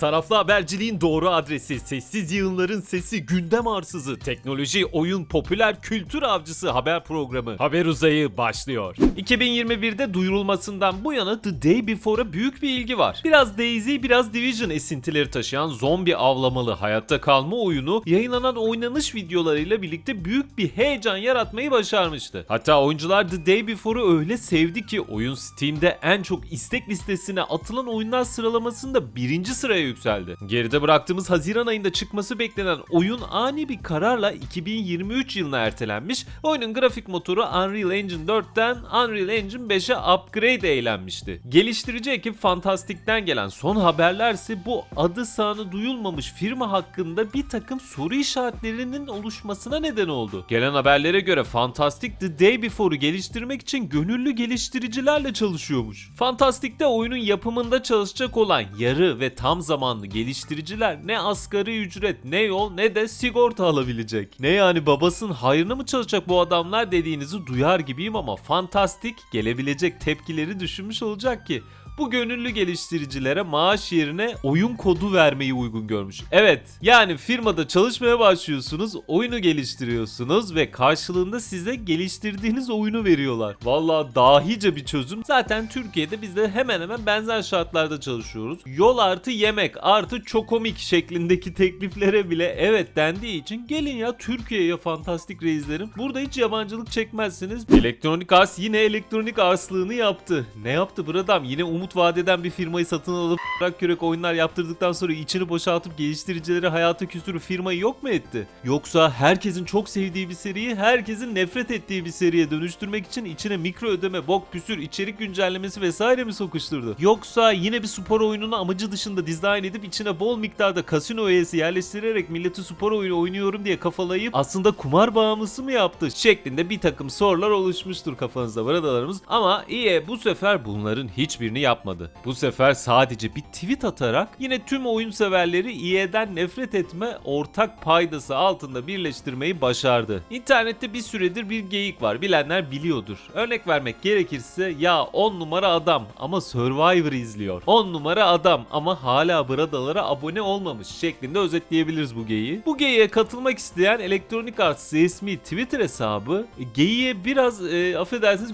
Taraflı haberciliğin doğru adresi, sessiz yığınların sesi, gündem arsızı, teknoloji, oyun, popüler kültür avcısı haber programı Haber Uzayı başlıyor. 2021'de duyurulmasından bu yana The Day Before'a büyük bir ilgi var. Biraz Daisy, biraz Division esintileri taşıyan zombi avlamalı hayatta kalma oyunu yayınlanan oynanış videolarıyla birlikte büyük bir heyecan yaratmayı başarmıştı. Hatta oyuncular The Day Before'u öyle sevdi ki oyun Steam'de en çok istek listesine atılan oyunlar sıralamasında birinci sıraya yükseldi. Geride bıraktığımız Haziran ayında çıkması beklenen oyun ani bir kararla 2023 yılına ertelenmiş. Oyunun grafik motoru Unreal Engine 4'ten Unreal Engine 5'e upgrade eğlenmişti. Geliştirici ekip Fantastic'ten gelen son haberlerse bu adı sanı duyulmamış firma hakkında bir takım soru işaretlerinin oluşmasına neden oldu. Gelen haberlere göre Fantastic The Day Before'u geliştirmek için gönüllü geliştiricilerle çalışıyormuş. Fantastic'te oyunun yapımında çalışacak olan yarı ve tam zamanlı geliştiriciler ne asgari ücret ne yol ne de sigorta alabilecek. Ne yani babasının hayrına mı çalışacak bu adamlar dediğinizi duyar gibiyim ama Fantastic gelebilecek tepkileri düşünmüş olacak ki bu gönüllü geliştiricilere maaş yerine oyun kodu vermeyi uygun görmüş. Evet yani firmada çalışmaya başlıyorsunuz, oyunu geliştiriyorsunuz ve karşılığında size geliştirdiğiniz oyunu veriyorlar. Vallahi dahice bir çözüm. Zaten Türkiye'de biz de hemen hemen benzer şartlarda çalışıyoruz. Yol artı yemek artı çokomik şeklindeki tekliflere bile evet dendiği için gelin ya Türkiye'ye fantastik reislerim. Burada hiç yabancılık çekmezsiniz. Elektronik Arts yine elektronik arslığını yaptı. Ne yaptı bu adam? Yine umut vadeden bir firmayı satın alıp bırak kürek oyunlar yaptırdıktan sonra içini boşaltıp geliştiricileri hayata küstürüp firmayı yok mu etti? Yoksa herkesin çok sevdiği bir seriyi herkesin nefret ettiği bir seriye dönüştürmek için içine mikro ödeme, bok püsür, içerik güncellemesi vesaire mi sokuşturdu? Yoksa yine bir spor oyununu amacı dışında dizayn edip içine bol miktarda kasino üyesi yerleştirerek milleti spor oyunu oynuyorum diye kafalayıp aslında kumar bağımlısı mı yaptı? Şeklinde bir takım sorular oluşmuştur kafanızda varadalarımız. Ama EA bu sefer bunların hiçbirini yapmadı. Bu sefer sadece bir tweet atarak yine tüm oyun severleri EA'den nefret etme ortak paydası altında birleştirmeyi başardı. İnternette bir süredir bir geyik var. Bilenler biliyordur. Örnek vermek gerekirse ya 10 numara adam ama Survivor izliyor. 10 numara adam ama hala bradalara abone olmamış şeklinde özetleyebiliriz bu geyiği. Bu geyiğe katılmak isteyen Electronic Arts resmi Twitter hesabı geyiğe biraz e, affedersiniz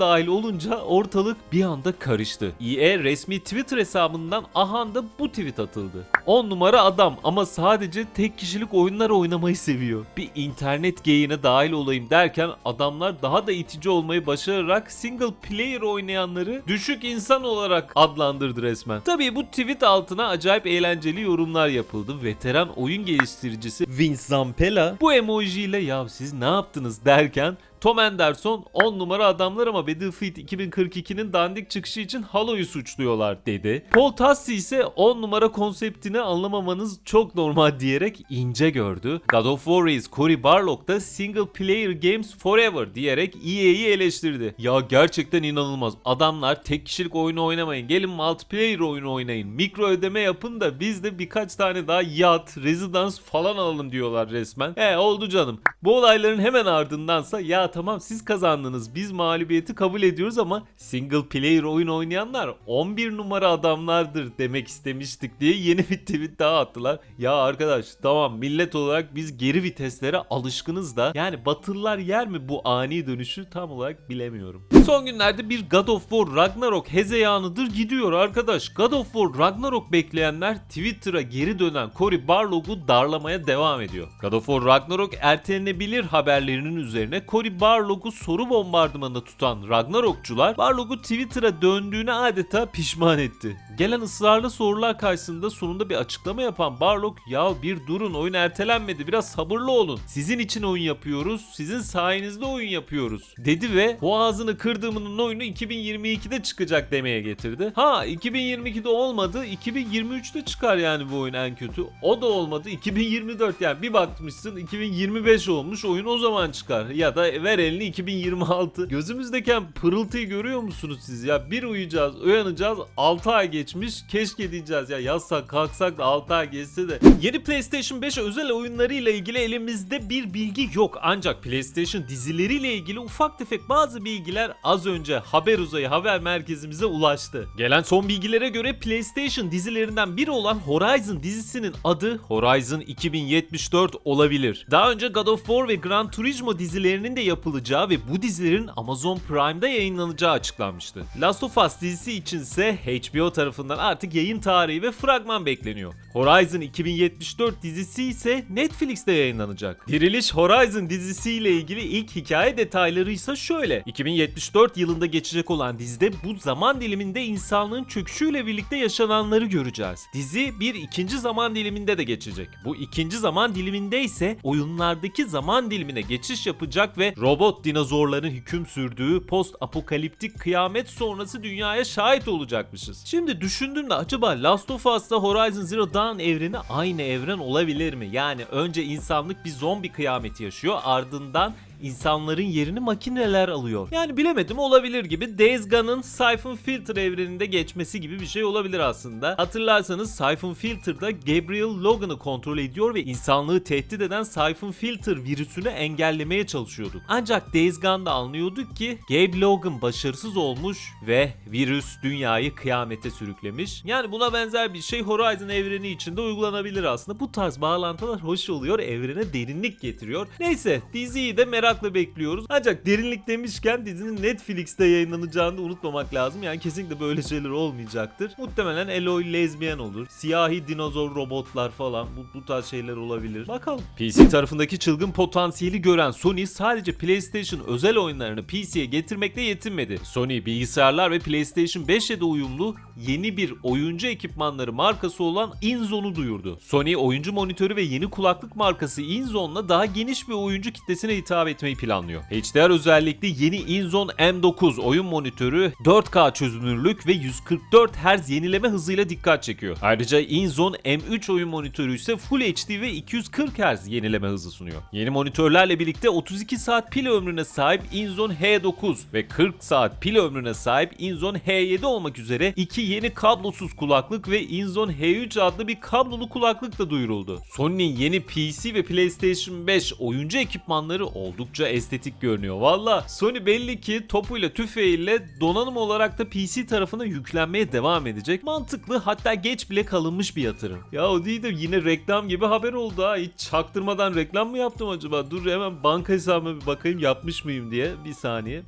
dahil olunca ortalık bir anda karıştı. EA resmi Twitter hesabından ahanda bu tweet atıldı. 10 numara adam ama sadece tek kişilik oyunlar oynamayı seviyor. Bir internet geyiğine dahil olayım derken adamlar daha da itici olmayı başararak single player oynayanları düşük insan olarak adlandırdı resmen. Tabii bu tweet altına acayip eğlenceli yorumlar yapıldı. Veteran oyun geliştiricisi Vince Zampella bu emojiyle ya siz ne yaptınız derken Tom Anderson 10 numara adamlar ama Battlefield 2042'nin dandik çıkışı için Halo'yu suçluyorlar dedi. Paul Tassi ise 10 numara konseptini anlamamanız çok normal diyerek ince gördü. God of War Reis Cory Barlog da Single Player Games Forever diyerek EA'yi eleştirdi. Ya gerçekten inanılmaz. Adamlar tek kişilik oyunu oynamayın. Gelin multiplayer oyunu oynayın. Mikro ödeme yapın da biz de birkaç tane daha yat, residence falan alalım diyorlar resmen. E oldu canım. Bu olayların hemen ardındansa ya tamam siz kazandınız biz mağlubiyeti kabul ediyoruz ama single player oyun oynayanlar 11 numara adamlardır demek istemiştik diye yeni bir tweet daha attılar. Ya arkadaş tamam millet olarak biz geri viteslere alışkınız da yani batılılar yer mi bu ani dönüşü tam olarak bilemiyorum. Son günlerde bir God of War Ragnarok hezeyanıdır gidiyor arkadaş. God of War Ragnarok bekleyenler Twitter'a geri dönen Cory Barlog'u darlamaya devam ediyor. God of War Ragnarok ertelenebilir haberlerinin üzerine Cory Barlog'u soru bombardımanında tutan Ragnarokçular Barlog'u Twitter'a döndüğüne adeta pişman etti. Gelen ısrarlı sorular karşısında sonunda bir açıklama yapan Barlog ya bir durun oyun ertelenmedi biraz sabırlı olun. Sizin için oyun yapıyoruz, sizin sayenizde oyun yapıyoruz dedi ve boğazını kırdığımın oyunu 2022'de çıkacak demeye getirdi. Ha 2022'de olmadı 2023'te çıkar yani bu oyun en kötü. O da olmadı 2024 yani bir bakmışsın 2025 olmuş oyun o zaman çıkar. Ya da ver elini 2026. Gözümüzdeken pırıltıyı görüyor musunuz siz ya? Bir uyuyacağız, uyanacağız 6 ay geçmiş. Keşke diyeceğiz ya yazsak kalksak da 6 ay geçse de. Yeni PlayStation 5 özel oyunlarıyla ilgili elimizde bir bilgi yok. Ancak PlayStation dizileriyle ilgili ufak tefek bazı bilgiler az önce haber uzayı haber merkezimize ulaştı. Gelen son bilgilere göre PlayStation dizilerinden biri olan Horizon dizisinin adı Horizon 2074 olabilir. Daha önce God of War ve Gran Turismo dizilerinin de yapılacağı ve bu dizilerin Amazon Prime'da yayınlanacağı açıklanmıştı. Last of Us dizisi içinse HBO tarafından artık yayın tarihi ve fragman bekleniyor. Horizon 2074 dizisi ise Netflix'te yayınlanacak. Diriliş Horizon dizisiyle ilgili ilk hikaye detayları ise şöyle. 2074 yılında geçecek olan dizide bu zaman diliminde insanlığın çöküşüyle birlikte yaşananları göreceğiz. Dizi bir ikinci zaman diliminde de geçecek. Bu ikinci zaman diliminde ise oyunlardaki zaman dilimine geçiş yapacak ve robot dinozorların hüküm sürdüğü post apokaliptik kıyamet sonrası dünyaya şahit olacakmışız. Şimdi düşündüğümde acaba Last of Us'ta Horizon Zero Dawn evreni aynı evren olabilir mi? Yani önce insanlık bir zombi kıyameti yaşıyor ardından insanların yerini makineler alıyor. Yani bilemedim olabilir gibi Days Gone'ın Siphon Filter evreninde geçmesi gibi bir şey olabilir aslında. Hatırlarsanız Siphon Filter'da Gabriel Logan'ı kontrol ediyor ve insanlığı tehdit eden Siphon Filter virüsünü engellemeye çalışıyorduk. Ancak Days Gone'da anlıyorduk ki Gabe Logan başarısız olmuş ve virüs dünyayı kıyamete sürüklemiş. Yani buna benzer bir şey Horizon evreni içinde uygulanabilir aslında. Bu tarz bağlantılar hoş oluyor, evrene derinlik getiriyor. Neyse diziyi de merakla bekliyoruz. Ancak derinlik demişken dizinin Netflix'te yayınlanacağını unutmamak lazım. Yani kesinlikle böyle şeyler olmayacaktır. Muhtemelen Eloy lezbiyen olur. Siyahi dinozor robotlar falan bu, bu tarz şeyler olabilir. Bakalım. PC tarafındaki çılgın potansiyeli gören Sony sadece PlayStation özel oyunlarını PC'ye getirmekle yetinmedi. Sony bilgisayarlar ve PlayStation 5 ile de uyumlu yeni bir oyuncu ekipmanları markası olan InZone'u duyurdu. Sony oyuncu monitörü ve yeni kulaklık markası InZone'la daha geniş bir oyuncu kitlesine hitap etmeyi planlıyor. HDR özellikli yeni InZone M9 oyun monitörü 4K çözünürlük ve 144 Hz yenileme hızıyla dikkat çekiyor. Ayrıca InZone M3 oyun monitörü ise Full HD ve 240 Hz yenileme hızı sunuyor. Yeni monitörlerle birlikte 32 saat pil ömrüne sahip InZone H9 ve 40 saat pil ömrüne sahip InZone H7 olmak üzere iki yeni kablosuz kulaklık ve InZone H3 adlı bir kablolu kulaklık da duyuruldu. Sony'nin yeni PC ve PlayStation 5 oyuncu ekipmanları oldukça estetik görünüyor. Valla Sony belli ki topuyla tüfeğiyle donanım olarak da PC tarafına yüklenmeye devam edecek. Mantıklı hatta geç bile kalınmış bir yatırım. Ya o değil de yine reklam gibi haber oldu ha. Hiç çaktırmadan reklam mı yaptım acaba? Dur hemen banka hesabıma bir bakayım yapmış mıyım diye. Bir saniye.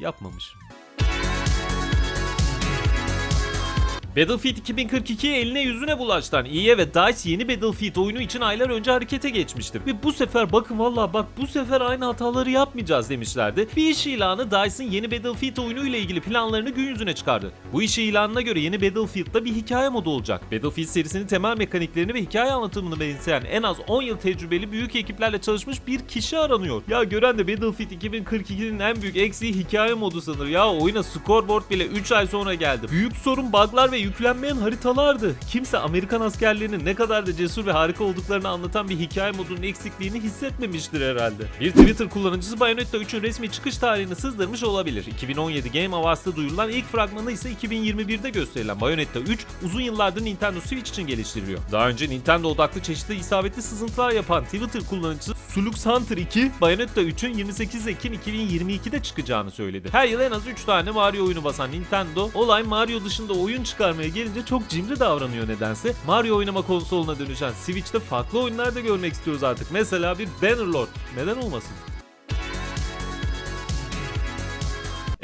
Yapmamışım. Battlefield 2042 eline yüzüne bulaştıran EA ve DICE yeni Battlefield oyunu için aylar önce harekete geçmişti. Ve bu sefer bakın valla bak bu sefer aynı hataları yapmayacağız demişlerdi. Bir iş ilanı DICE'ın yeni Battlefield oyunu ile ilgili planlarını gün yüzüne çıkardı. Bu iş ilanına göre yeni Battlefield'da bir hikaye modu olacak. Battlefield serisinin temel mekaniklerini ve hikaye anlatımını benimseyen en az 10 yıl tecrübeli büyük ekiplerle çalışmış bir kişi aranıyor. Ya gören de Battlefield 2042'nin en büyük eksiği hikaye modu sanır. Ya oyuna scoreboard bile 3 ay sonra geldi. Büyük sorun buglar ve yüklenmeyen haritalardı. Kimse Amerikan askerlerinin ne kadar da cesur ve harika olduklarını anlatan bir hikaye modunun eksikliğini hissetmemiştir herhalde. Bir Twitter kullanıcısı Bayonetta 3'ün resmi çıkış tarihini sızdırmış olabilir. 2017 Game Awards'ta duyurulan ilk fragmanı ise 2021'de gösterilen Bayonetta 3 uzun yıllardır Nintendo Switch için geliştiriliyor. Daha önce Nintendo odaklı çeşitli isabetli sızıntılar yapan Twitter kullanıcısı Sulux Hunter 2, Bayonetta 3'ün 28 Ekim 2022'de çıkacağını söyledi. Her yıl en az 3 tane Mario oyunu basan Nintendo, olay Mario dışında oyun çıkarmaya gelince çok cimri davranıyor nedense. Mario oynama konsoluna dönüşen Switch'te farklı oyunlar da görmek istiyoruz artık. Mesela bir Bannerlord. Neden olmasın?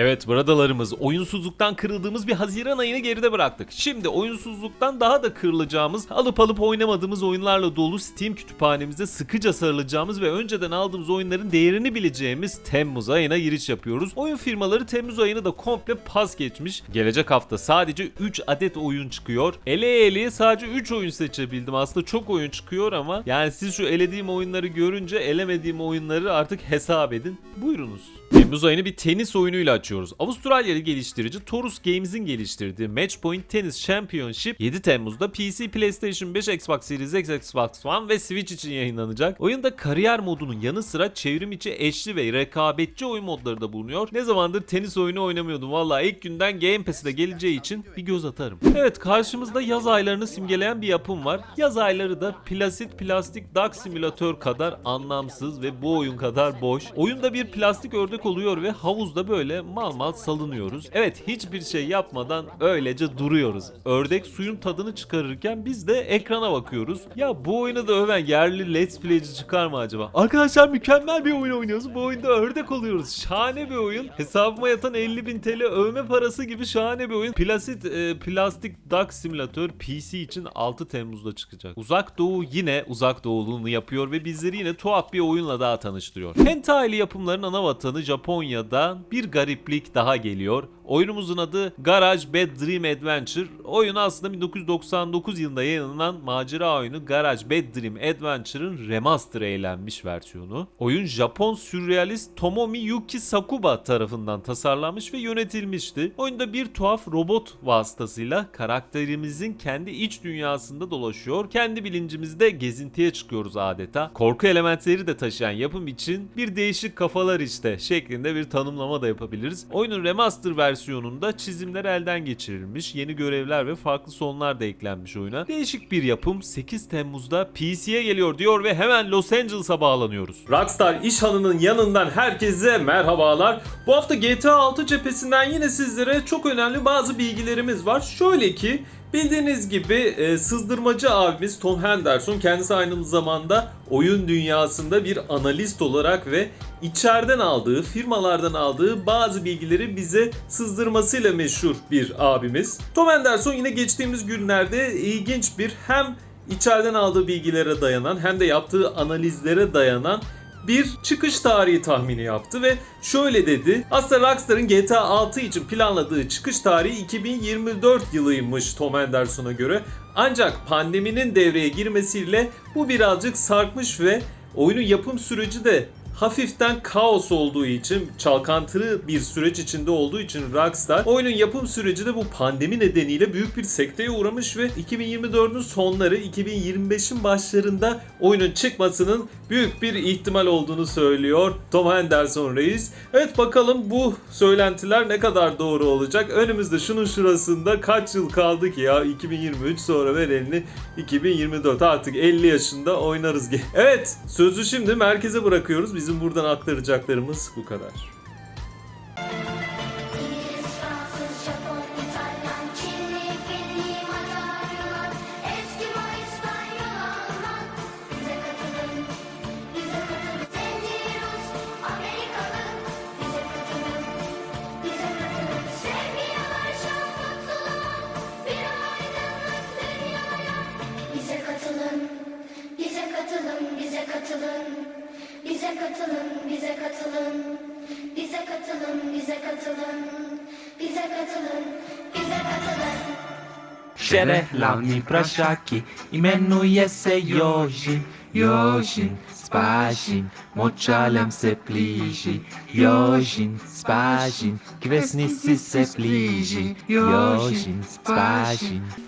Evet bradalarımız oyunsuzluktan kırıldığımız bir Haziran ayını geride bıraktık. Şimdi oyunsuzluktan daha da kırılacağımız, alıp alıp oynamadığımız oyunlarla dolu Steam kütüphanemizde sıkıca sarılacağımız ve önceden aldığımız oyunların değerini bileceğimiz Temmuz ayına giriş yapıyoruz. Oyun firmaları Temmuz ayını da komple pas geçmiş. Gelecek hafta sadece 3 adet oyun çıkıyor. Ele eleye sadece 3 oyun seçebildim. Aslında çok oyun çıkıyor ama yani siz şu elediğim oyunları görünce elemediğim oyunları artık hesap edin. Buyurunuz. Temmuz ayını bir tenis oyunuyla açıyoruz. Avustralyalı geliştirici Torus Games'in geliştirdiği Matchpoint Tennis Championship 7 Temmuz'da PC, PlayStation 5, Xbox Series X, Xbox One ve Switch için yayınlanacak. Oyunda kariyer modunun yanı sıra çevrim içi eşli ve rekabetçi oyun modları da bulunuyor. Ne zamandır tenis oyunu oynamıyordum. Valla ilk günden Game Pass'e geleceği için bir göz atarım. Evet karşımızda yaz aylarını simgeleyen bir yapım var. Yaz ayları da Placid Plastik Duck Simulator kadar anlamsız ve bu oyun kadar boş. Oyunda bir plastik ördek oluşturuyor oluyor ve havuzda böyle mal mal salınıyoruz. Evet hiçbir şey yapmadan öylece duruyoruz. Ördek suyun tadını çıkarırken biz de ekrana bakıyoruz. Ya bu oyunu da öven yerli let's playci çıkar mı acaba? Arkadaşlar mükemmel bir oyun oynuyoruz. Bu oyunda ördek oluyoruz. Şahane bir oyun. Hesabıma yatan 50.000 TL övme parası gibi şahane bir oyun. Plasit, e, Plastik Duck Simulator PC için 6 Temmuz'da çıkacak. Uzak Doğu yine uzak doğuluğunu yapıyor ve bizleri yine tuhaf bir oyunla daha tanıştırıyor. Hentai'li yapımların ana vatanı Japonya'da bir gariplik daha geliyor. Oyunumuzun adı Garage Bad Dream Adventure. Oyun aslında 1999 yılında yayınlanan macera oyunu Garage Bad Dream Adventure'ın remaster eğlenmiş versiyonu. Oyun Japon sürrealist Tomomi Yuki Sakuba tarafından tasarlanmış ve yönetilmişti. Oyunda bir tuhaf robot vasıtasıyla karakterimizin kendi iç dünyasında dolaşıyor. Kendi bilincimizde gezintiye çıkıyoruz adeta. Korku elementleri de taşıyan yapım için bir değişik kafalar işte şeklinde bir tanımlama da yapabiliriz. Oyunun remaster versiyonunda çizimler elden geçirilmiş, yeni görevler ve farklı sonlar da eklenmiş oyuna. Değişik bir yapım 8 Temmuz'da PC'ye geliyor diyor ve hemen Los Angeles'a bağlanıyoruz. Rockstar İş Hanı'nın yanından herkese merhabalar. Bu hafta GTA 6 cephesinden yine sizlere çok önemli bazı bilgilerimiz var. Şöyle ki Bildiğiniz gibi e, sızdırmacı abimiz Tom Henderson kendisi aynı zamanda oyun dünyasında bir analist olarak ve içeriden aldığı, firmalardan aldığı bazı bilgileri bize sızdırmasıyla meşhur bir abimiz. Tom Henderson yine geçtiğimiz günlerde ilginç bir hem içeriden aldığı bilgilere dayanan hem de yaptığı analizlere dayanan bir çıkış tarihi tahmini yaptı ve şöyle dedi. Aslında Rockstar'ın GTA 6 için planladığı çıkış tarihi 2024 yılıymış Tom Henderson'a göre. Ancak pandeminin devreye girmesiyle bu birazcık sarkmış ve oyunun yapım süreci de hafiften kaos olduğu için, çalkantılı bir süreç içinde olduğu için Rockstar oyunun yapım süreci de bu pandemi nedeniyle büyük bir sekteye uğramış ve 2024'ün sonları 2025'in başlarında oyunun çıkmasının büyük bir ihtimal olduğunu söylüyor Tom Henderson reis. Evet bakalım bu söylentiler ne kadar doğru olacak. Önümüzde şunun şurasında kaç yıl kaldı ki ya 2023 sonra ver elini 2024 artık 50 yaşında oynarız. Evet sözü şimdi merkeze bırakıyoruz. Bizim buradan aktaracaklarımız bu kadar. Shere lami prashaki Imenuje se Yoshi Yoshi Spashin Mochalam se pliži Yoshi Spashin Kvesnisi se pliži Yoshi Spashin, Yoshin, spashin.